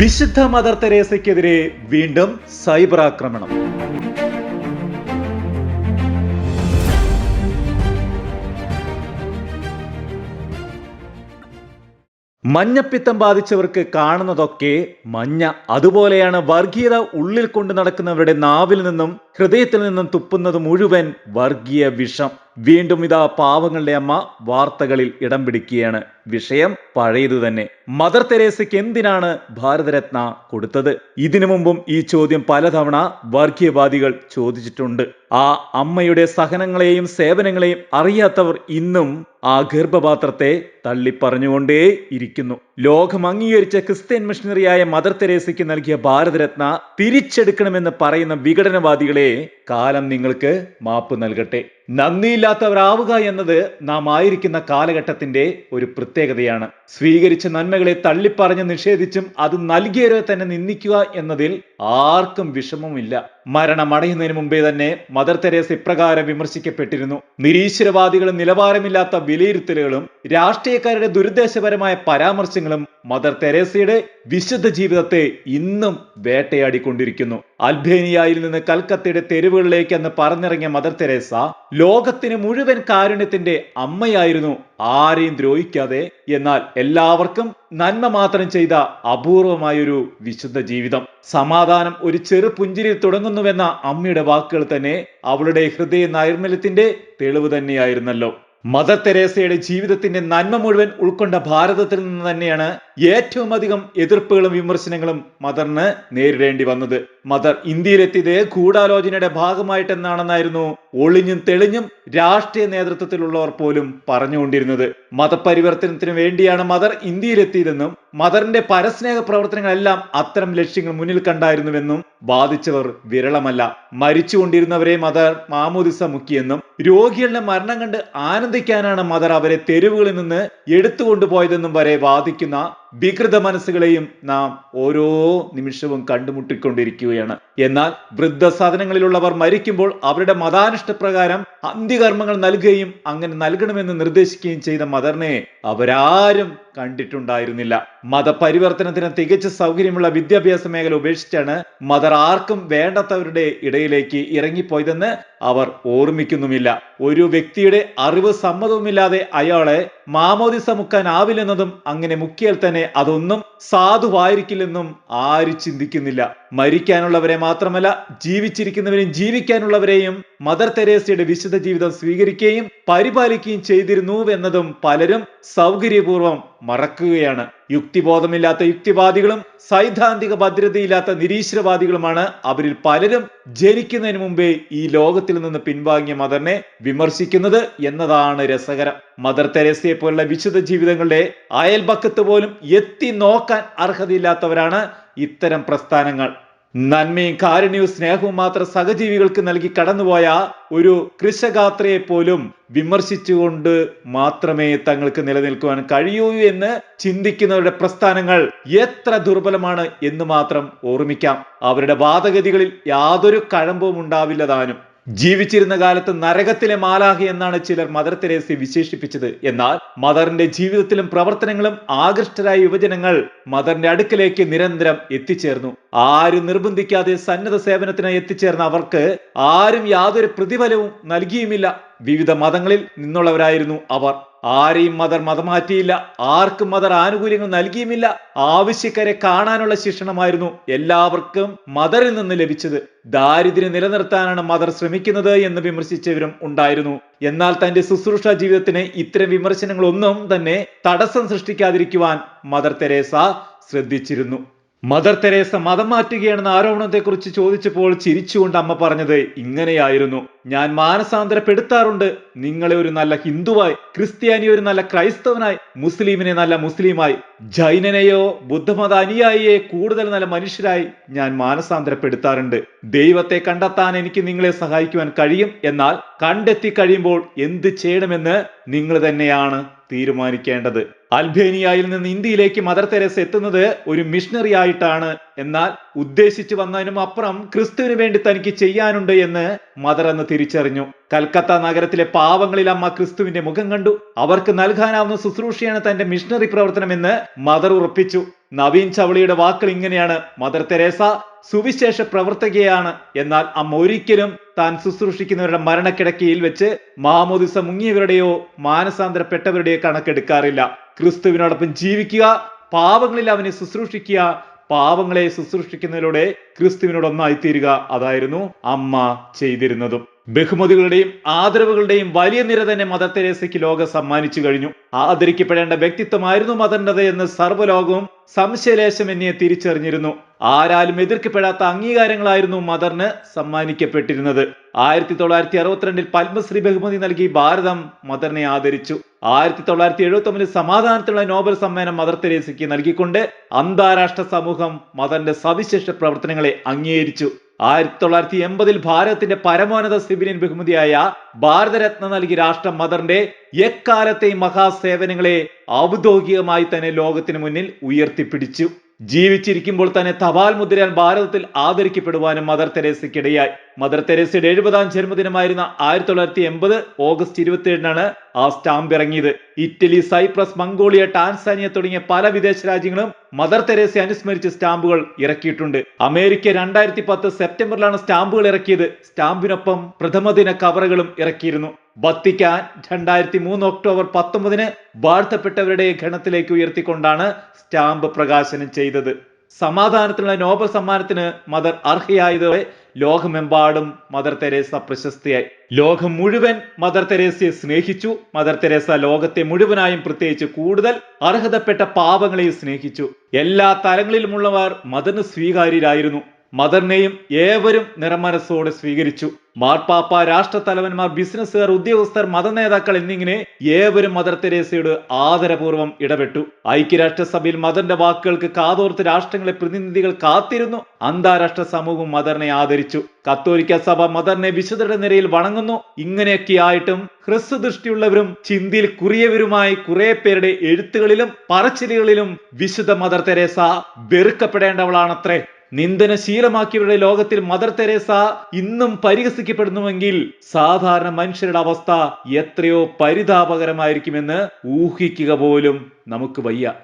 വിശുദ്ധ മദർ തെരേസയ്ക്കെതിരെ വീണ്ടും സൈബർ ആക്രമണം. മഞ്ഞപ്പിത്തം ബാധിച്ചവർക്ക് കാണുന്നതൊക്കെ മഞ്ഞ. അതുപോലെയാണ് വർഗീയത ഉള്ളിൽ കൊണ്ട് നടക്കുന്നവരുടെ നാവിൽ നിന്നും ഹൃദയത്തിൽ നിന്നും തുപ്പുന്നത് മുഴുവൻ വർഗീയ വിഷം. വീണ്ടും ഇതാ പാവങ്ങളുടെ അമ്മ വാർത്തകളിൽ ഇടം പിടിക്കുകയാണ്. വിഷയം പഴയത് തന്നെ. മദർ തെരേസയ്ക്ക് എന്തിനാണ് ഭാരതരത്ന കൊടുത്തത്? ഇതിനു മുമ്പും ഈ ചോദ്യം പലതവണ വർഗീയവാദികൾ ചോദിച്ചിട്ടുണ്ട്. ആ അമ്മയുടെ സഹനങ്ങളെയും സേവനങ്ങളെയും അറിയാത്തവർ ഇന്നും ആ ഗർഭപാത്രത്തെ തള്ളിപ്പറഞ്ഞുകൊണ്ടേ ഇരിക്കുന്നു. ലോകം അംഗീകരിച്ച ക്രിസ്ത്യൻ മിഷണറിയായ മദർ തെരേസയ്ക്ക് നൽകിയ ഭാരതരത്ന തിരിച്ചെടുക്കണമെന്ന് പറയുന്ന വിഘടനവാദികളെ കാലം നിങ്ങൾക്ക് മാപ്പ് നൽകട്ടെ. നന്ദിയില്ലാത്തവരാവുക എന്നത് നാം ആയിരിക്കുന്ന കാലഘട്ടത്തിന്റെ ഒരു പ്രത്യേകതയാണ്. സ്വീകരിച്ച നന്മകളെ തള്ളിപ്പറഞ്ഞ് നിഷേധിച്ചും അത് നൽകിയവരെ തന്നെ നിന്ദിക്കുക എന്നതിൽ ആർക്കും വിഷമമില്ല മരണമടയുന്നതിന് മുമ്പേ തന്നെ മദർ തെരേസ ഇപ്രകാരം വിമർശിക്കപ്പെട്ടിരുന്നു. നിരീശ്വരവാദികളും നിലവാരമില്ലാത്ത വിലയിരുത്തലുകളും രാഷ്ട്രീയക്കാരുടെ ദുരുദ്ദേശപരമായ പരാമർശങ്ങളും മദർ തെരേസയുടെ വിശുദ്ധ ജീവിതത്തെ ഇന്നും വേട്ടയാടിക്കൊണ്ടിരിക്കുന്നു. അൽബേനിയയിൽ നിന്ന് കൽക്കത്തയുടെ തെരുവുകളിലേക്ക് അന്ന് പറഞ്ഞിറങ്ങിയ മദർ തെരേസ ലോകത്തിന് മുഴുവൻ കാരുണ്യത്തിന്റെ അമ്മയായിരുന്നു ആരെയും ദ്രോഹിക്കാതെ എന്നാൽ എല്ലാവർക്കും നന്മ മാത്രം ചെയ്ത അപൂർവമായൊരു വിശുദ്ധ ജീവിതം. സമാധാനം ഒരു ചെറു പുഞ്ചിരിയിൽ തുടങ്ങുന്നുവെന്ന അമ്മയുടെ വാക്കുകൾ തന്നെ അവളുടെ ഹൃദയ നൈർമല്യത്തിന്റെ തെളിവ് തന്നെയായിരുന്നല്ലോ. മദർ തെരേസയുടെ ജീവിതത്തിന്റെ നന്മ മുഴുവൻ ഉൾക്കൊണ്ട ഭാരതത്തിൽ നിന്ന് തന്നെയാണ് ഏറ്റവും അധികം എതിർപ്പുകളും വിമർശനങ്ങളും മദറിന് നേരിടേണ്ടി വന്നത്. മദർ ഇന്ത്യയിലെത്തിയത് ഗൂഢാലോചനയുടെ ഭാഗമായിട്ടെന്നാണെന്നായിരുന്നു ഒളിഞ്ഞും തെളിഞ്ഞും രാഷ്ട്രീയ നേതൃത്വത്തിലുള്ളവർ പോലും പറഞ്ഞുകൊണ്ടിരുന്നത്. മതപരിവർത്തനത്തിന് വേണ്ടിയാണ് മദർ ഇന്ത്യയിലെത്തിയതെന്നും മദറിന്റെ പരസ്നേഹ പ്രവർത്തനങ്ങളെല്ലാം അത്തരം ലക്ഷ്യങ്ങൾ മുന്നിൽ കണ്ടായിരുന്നുവെന്നും ബാധിച്ചവർ വിരളമല്ല. മരിച്ചുകൊണ്ടിരുന്നവരെ മദർ മാമോദിസ മുക്കിയെന്നും രോഗികളുടെ മരണം കണ്ട് ആനന്ദിക്കാനാണ് മദർ അവരെ തെരുവുകളിൽ നിന്ന് എടുത്തുകൊണ്ടുപോയതെന്നും വരെ വാദിക്കുന്ന വികൃത മനസ്സുകളെയും നാം ഓരോ നിമിഷവും കണ്ടുമുട്ടിക്കൊണ്ടിരിക്കുകയാണ്. എന്നാൽ വൃദ്ധസാധനങ്ങളിലുള്ളവർ മരിക്കുമ്പോൾ അവരുടെ മതാനിഷ്ടപ്രകാരം അന്ത്യകർമ്മങ്ങൾ നൽകുകയും അങ്ങനെ നൽകണമെന്ന് നിർദ്ദേശിക്കുകയും ചെയ്ത മദറിനെ അവരാരും കണ്ടിട്ടുണ്ടായിരുന്നില്ല. മതപരിവർത്തനത്തിന് തികച്ച സൗകര്യമുള്ള വിദ്യാഭ്യാസ മേഖല ഉപേക്ഷിച്ചാണ് മദർ ആർക്കും വേണ്ടാത്തവരുടെ ഇടയിലേക്ക് ഇറങ്ങിപ്പോയതെന്ന് അവർ ഓർമ്മിക്കുന്നുമില്ല. ഒരു വ്യക്തിയുടെ അറിവ് സമ്മതവുമില്ലാതെ അയാളെ മാമോദിസ മുക്കാനാവില്ലെന്നതും അങ്ങനെ മുക്കിയാൽ തന്നെ അതൊന്നും സാധുവായിരിക്കില്ലെന്നും ആരും ചിന്തിക്കുന്നില്ല. മരിക്കാനുള്ളവരെ മാത്രമല്ല ജീവിച്ചിരിക്കുന്നവരെയും ജീവിക്കാനുള്ളവരെയും മദർ തെരേസയുടെ വിശുദ്ധ ജീവിതം സ്വീകരിക്കുകയും പരിപാലിക്കുകയും ചെയ്തിരുന്നു എന്നതും പലരും സൗകര്യപൂർവം മറക്കുകയാണ്. യുക്തിബോധമില്ലാത്ത യുക്തിവാദികളും സൈദ്ധാന്തിക ഭദ്രതയില്ലാത്ത നിരീശ്വരവാദികളുമാണ് അവരിൽ പലരും ജനിക്കുന്നതിന് മുമ്പേ ഈ ലോകത്തിൽ നിന്ന് പിൻവാങ്ങിയ മദറിനെ വിമർശിക്കുന്നത് എന്നതാണ് രസകരം. മദർ തെരേസയെ പോലുള്ള വിശുദ്ധ ജീവിതങ്ങളുടെ അയൽപക്കത്ത് പോലും എത്തി നോക്കാൻ അർഹതയില്ലാത്തവരാണ് ഇത്തരം പ്രസ്ഥാനങ്ങൾ. നന്മയും കാരുണ്യവും സ്നേഹവും മാത്രം സഹജീവികൾക്ക് നൽകി കടന്നുപോയ ഒരു കൃഷഗാത്രയെ പോലും വിമർശിച്ചുകൊണ്ട് മാത്രമേ തങ്ങൾക്ക് നിലനിൽക്കുവാൻ കഴിയൂ എന്ന് ചിന്തിക്കുന്നവരുടെ പ്രസ്ഥാനങ്ങൾ എത്ര ദുർബലമാണ് എന്ന് മാത്രം ഓർമ്മിക്കാം. അവരുടെ വാദഗതികളിൽ യാതൊരു കഴമ്പവും ഉണ്ടാവില്ല താനും ജീവിച്ചിരുന്ന കാലത്ത് നരകത്തിലെ മാലാഹി എന്നാണ് ചിലർ മദർ തെരേസയെ വിശേഷിപ്പിച്ചത്. എന്നാൽ മദറിന്റെ ജീവിതത്തിലും പ്രവർത്തനങ്ങളും ആകൃഷ്ടരായ യുവജനങ്ങൾ മദറിന്റെ അടുക്കലേക്ക് നിരന്തരം എത്തിച്ചേർന്നു. ആരും നിർബന്ധിക്കാതെ സന്നദ്ധ സേവനത്തിനായി എത്തിച്ചേർന്ന അവർക്ക് ആരും യാതൊരു പ്രതിഫലവും നൽകിയുമില്ല. വിവിധ മതങ്ങളിൽ നിന്നുള്ളവരായിരുന്നു അവർ. ആരെയും മദർ മതമാറ്റിയില്ല. ആർക്കും മദർ ആനുകൂല്യങ്ങൾ നൽകിയുമില്ല. ആവശ്യക്കാരെ കാണാനുള്ള ശിക്ഷണമായിരുന്നു എല്ലാവർക്കും മദറിൽ നിന്ന് ലഭിച്ചത്. ദാരിദ്ര്യം നിലനിർത്താനാണ് മദർ ശ്രമിക്കുന്നത് എന്ന് വിമർശിച്ചവരും ഉണ്ടായിരുന്നു. എന്നാൽ തന്റെ ശുശ്രൂഷ ജീവിതത്തിന് ഇത്തരം വിമർശനങ്ങളൊന്നും തന്നെ തടസ്സം സൃഷ്ടിക്കാതിരിക്കുവാൻ മദർ തെരേസ ശ്രദ്ധിച്ചിരുന്നു. മദർ തെരേസ മതം മാറ്റുകയാണെന്ന ആരോപണത്തെക്കുറിച്ച് ചോദിച്ചപ്പോൾ ചിരിച്ചുകൊണ്ട് അമ്മ പറഞ്ഞത് ഇങ്ങനെയായിരുന്നു. ഞാൻ മാനസാന്തരപ്പെടുത്താറുണ്ട്. നിങ്ങളെ ഒരു നല്ല ഹിന്ദുവായി ക്രിസ്ത്യാനിയെ ഒരു നല്ല ക്രൈസ്തവനായി മുസ്ലിമിനെ നല്ല മുസ്ലിമായി ജൈനനെയോ ബുദ്ധമത അനുയായിയെ കൂടുതൽ നല്ല മനുഷ്യരായി ഞാൻ മാനസാന്തരപ്പെടുത്താറുണ്ട്. ദൈവത്തെ കണ്ടെത്താൻ എനിക്ക് നിങ്ങളെ സഹായിക്കുവാൻ കഴിയും. എന്നാൽ കണ്ടെത്തി കഴിയുമ്പോൾ എന്ത് ചെയ്യണമെന്ന് നിങ്ങൾ തന്നെയാണ് തീരുമാനിക്കേണ്ടത്. അൽബേനിയയിൽ നിന്ന് ഇന്ത്യയിലേക്ക് മദർ തെരേസ എത്തുന്നത് ഒരു മിഷണറി ആയിട്ടാണ്. എന്നാൽ ഉദ്ദേശിച്ചു വന്നതിനും അപ്പുറം ക്രിസ്തുവിന് വേണ്ടി തനിക്ക് ചെയ്യാനുണ്ട് എന്ന് മദർ എന്ന് തിരിച്ചറിഞ്ഞു. കൽക്കത്ത നഗരത്തിലെ പാവങ്ങളിൽ അമ്മ ക്രിസ്തുവിന്റെ മുഖം കണ്ടു. അവർക്ക് നൽകാനാവുന്ന ശുശ്രൂഷയാണ് തന്റെ മിഷണറി പ്രവർത്തനമെന്ന് മദർ ഉറപ്പിച്ചു. നവീൻ ചവളിയുടെ വാക്കുകൾ ഇങ്ങനെയാണ്. മദർ തെരേസ സുവിശേഷ പ്രവർത്തകയാണ്. എന്നാൽ അമ്മ ഒരിക്കലും താൻ ശുശ്രൂഷിക്കുന്നവരുടെ മരണക്കിടക്കയിൽ വെച്ച് മാമോദിസ മുങ്ങിയവരുടെയോ മാനസാന്തരപ്പെട്ടവരുടെയോ കണക്കെടുക്കാറില്ല. ക്രിസ്തുവിനോടൊപ്പം ജീവിക്കുക പാവങ്ങളിൽ അവനെ ശുശ്രൂഷിക്കുക പാവങ്ങളെ ശുശ്രൂഷിക്കുന്നതിലൂടെ ക്രിസ്തുവിനോട് ഒന്നായി തീരുക അതായിരുന്നു അമ്മ ചെയ്തിരുന്നതും. ബഹുമതികളുടെയും ആദരവുകളുടെയും വലിയ നിര തന്നെ മദർ തെരേസയ്ക്ക് ലോകം സമ്മാനിച്ചു കഴിഞ്ഞു. ആദരിക്കപ്പെടേണ്ട വ്യക്തിത്വമായിരുന്നു മദറിന്റെത് എന്ന് സർവലോകവും സംശയലേശം എന്നെ തിരിച്ചറിഞ്ഞിരുന്നു. ആരാലും എതിർക്കപ്പെടാത്ത അംഗീകാരങ്ങളായിരുന്നു മദറിന് സമ്മാനിക്കപ്പെട്ടിരുന്നത്. ആയിരത്തി തൊള്ളായിരത്തി അറുപത്തിരണ്ടിൽ പത്മശ്രീ ബഹുമതി നൽകി ഭാരതം മദറിനെ ആദരിച്ചു. ആയിരത്തി തൊള്ളായിരത്തി എഴുപത്തി ഒമ്പതിൽ സമാധാനത്തിനുള്ള നോബൽ സമ്മാനം മദർ തെരേസയ്ക്ക് നൽകിക്കൊണ്ട് അന്താരാഷ്ട്ര സമൂഹം മദറിന്റെ സവിശേഷ പ്രവർത്തനങ്ങളെ അംഗീകരിച്ചു. ആയിരത്തി തൊള്ളായിരത്തി എൺപതിൽ ഭാരതത്തിന്റെ പരമോന്നത സിവിലിയൻ ബഹുമതിയായ ഭാരതരത്ന നൽകി രാഷ്ട്രം മദറിന്റെ എക്കാലത്തെയും മഹാസേവനങ്ങളെ ഔദ്യോഗികമായി തന്നെ ലോകത്തിന് മുന്നിൽ ഉയർത്തിപ്പിടിച്ചു. ജീവിച്ചിരിക്കുമ്പോൾ തന്നെ തപാൽ മുദ്രയാൽ ഭാരതത്തിൽ ആദരിക്കപ്പെടുവാനും മദർ തെരേസയ്ക്കിടയായി. മദർ തെരേസയുടെ എഴുപതാം ജന്മദിനമായിരുന്ന ആയിരത്തി തൊള്ളായിരത്തി എൺപത് ഓഗസ്റ്റ് ഇരുപത്തിയേഴിനാണ് ആ സ്റ്റാമ്പ് ഇറങ്ങിയത്. ഇറ്റലി സൈപ്രസ് മംഗോളിയ ടാൻസാനിയ തുടങ്ങിയ പല വിദേശ രാജ്യങ്ങളും മദർ തെരേസയെ അനുസ്മരിച്ച് സ്റ്റാമ്പുകൾ ഇറക്കിയിട്ടുണ്ട്. അമേരിക്ക രണ്ടായിരത്തി പത്ത് സെപ്റ്റംബറിലാണ് സ്റ്റാമ്പുകൾ ഇറക്കിയത്. സ്റ്റാമ്പിനൊപ്പം പ്രഥമദിന കവറുകളും ഇറക്കിയിരുന്നു. വത്തിക്കാൻ രണ്ടായിരത്തി മൂന്ന് ഒക്ടോബർ പത്തൊമ്പതിന് വാഴ്ത്തപ്പെട്ടവരുടെ ഗണത്തിലേക്ക് ഉയർത്തിക്കൊണ്ടാണ് സ്റ്റാമ്പ് പ്രകാശനം ചെയ്തത്. സമാധാനത്തിനുള്ള നോബൽ സമ്മാനത്തിന് മദർ അർഹയായതോടെ ലോകമെമ്പാടും മദർ തെരേസ പ്രശസ്തിയായി. ലോകം മുഴുവൻ മദർ തെരേസയെ സ്നേഹിച്ചു. മദർ തെരേസ ലോകത്തെ മുഴുവനായും പ്രത്യേകിച്ച് കൂടുതൽ അർഹതപ്പെട്ട പാപങ്ങളെയും സ്നേഹിച്ചു. എല്ലാ തലങ്ങളിലുമുള്ളവർ മദറിന് സ്വീകാര്യരായിരുന്നു. മദറിനെയും ഏവരും നിറമനസ്സോടെ സ്വീകരിച്ചു. മാർപ്പാപ്പ രാഷ്ട്ര തലവന്മാർ ബിസിനസ്സുകാർ ഉദ്യോഗസ്ഥർ മതനേതാക്കൾ എന്നിങ്ങനെ ഏവരും മദർ തെരേസയോട് ആദരപൂർവം ഇടപെട്ടു. ഐക്യരാഷ്ട്രസഭയിൽ മദറിന്റെ വാക്കുകൾക്ക് കാതോർത്ത് രാഷ്ട്രങ്ങളെ പ്രതിനിധികൾ കാത്തിരുന്നു. അന്താരാഷ്ട്ര സമൂഹം മദറിനെ ആദരിച്ചു. കത്തോലിക്ക സഭ മദറിനെ വിശുദ്ധരുടെ നിരയിൽ വണങ്ങുന്നു. ഇങ്ങനെയൊക്കെ ആയിട്ടും ഹ്രസ്വദൃഷ്ടിയുള്ളവരും ചിന്തിയിൽ കുറിയവരുമായി കുറെ പേരുടെ എഴുത്തുകളിലും പറച്ചിലുകളിലും വിശുദ്ധ മദർ തെരേസ വെറുക്കപ്പെടേണ്ടവളാണത്രേ. നിന്ദന ശീലമാക്കിയവരുടെ ലോകത്തിൽ മദർ തെരേസ ഇന്നും പരിഹസിക്കപ്പെടുന്നുവെങ്കിൽ സാധാരണ മനുഷ്യരുടെ അവസ്ഥ എത്രയോ പരിതാപകരമായിരിക്കുമെന്ന് ഊഹിക്കുക പോലും നമുക്ക് വയ്യ.